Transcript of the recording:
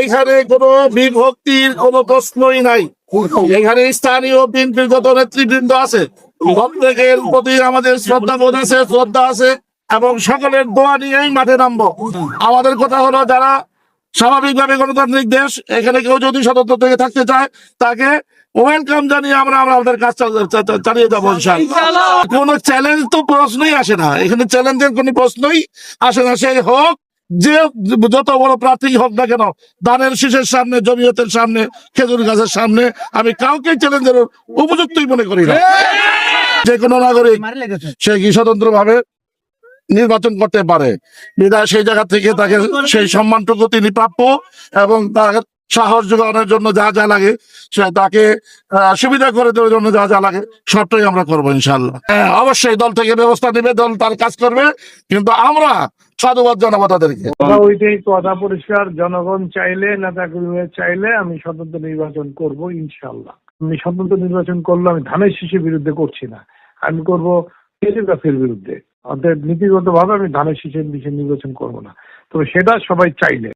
এইখানে কোনো বিভক্তির কোনো প্রশ্নই নাই। এখানে স্থানীয় বিএনপির যত নেতৃবৃন্দ আছে প্রত্যেকের প্রতি আমাদের শ্রদ্ধা বোধ আছে শ্রদ্ধা আছে এবং সকলের দোয়া নিয়েই মাঠে নামবো। আমাদের কথা হলো যারা স্বাভাবিকভাবে গণতান্ত্রিক দেশ এখানে কেউ যদি স্বতন্ত্র থেকে থাকতে চায় তাকে ওয়েলকাম জানিয়ে আমরা আমরা আমাদের কাজ চালিয়ে যাব কোনো চ্যালেঞ্জ তো প্রশ্নই আসে না। এখানে চ্যালেঞ্জের কোনো প্রশ্নই আসে না। সে হোক যে যত বড় প্রার্থী হোক না কেন ধানের শীষের সামনে জমিয়তের সামনে খেজুর গাছের সামনে আমি কাউকে চ্যালেঞ্জের উপযুক্তই মনে করি না। যে কোনো নাগরিক সে কি স্বতন্ত্র ভাবে নির্বাচন করতে পারে? বিধায় সেই জায়গা থেকে তাকে সেই সম্মানটুকু তিনি প্রাপ্য এবং তার সাহস যোগানোর জন্য যা যা লাগে সে তাকে সুবিধা করে দেওয়ার জন্য যা যা লাগে সবটাই আমরা করব ইনশাল্লাহ হ্যাঁ অবশ্যই দল থেকে ব্যবস্থা নেবে দল তার কাজ করবে। কিন্তু আমরা সাধুবাদ জানাব তাদেরকে। ওইটাই কথা পরিষ্কার, জনগণ চাইলে নেতা চাইলে আমি স্বতন্ত্র নির্বাচন করব ইনশাল্লাহ আমি স্বতন্ত্র নির্বাচন করলে আমি ধানের শীষের বিরুদ্ধে করছি না। আমি করব গাছের বিরুদ্ধে। অর্থাৎ নীতিগত ভাবে আমি ধানের শীষের বিষয়ে নির্বাচন করব না। তবে সেটা সবাই চাইলে।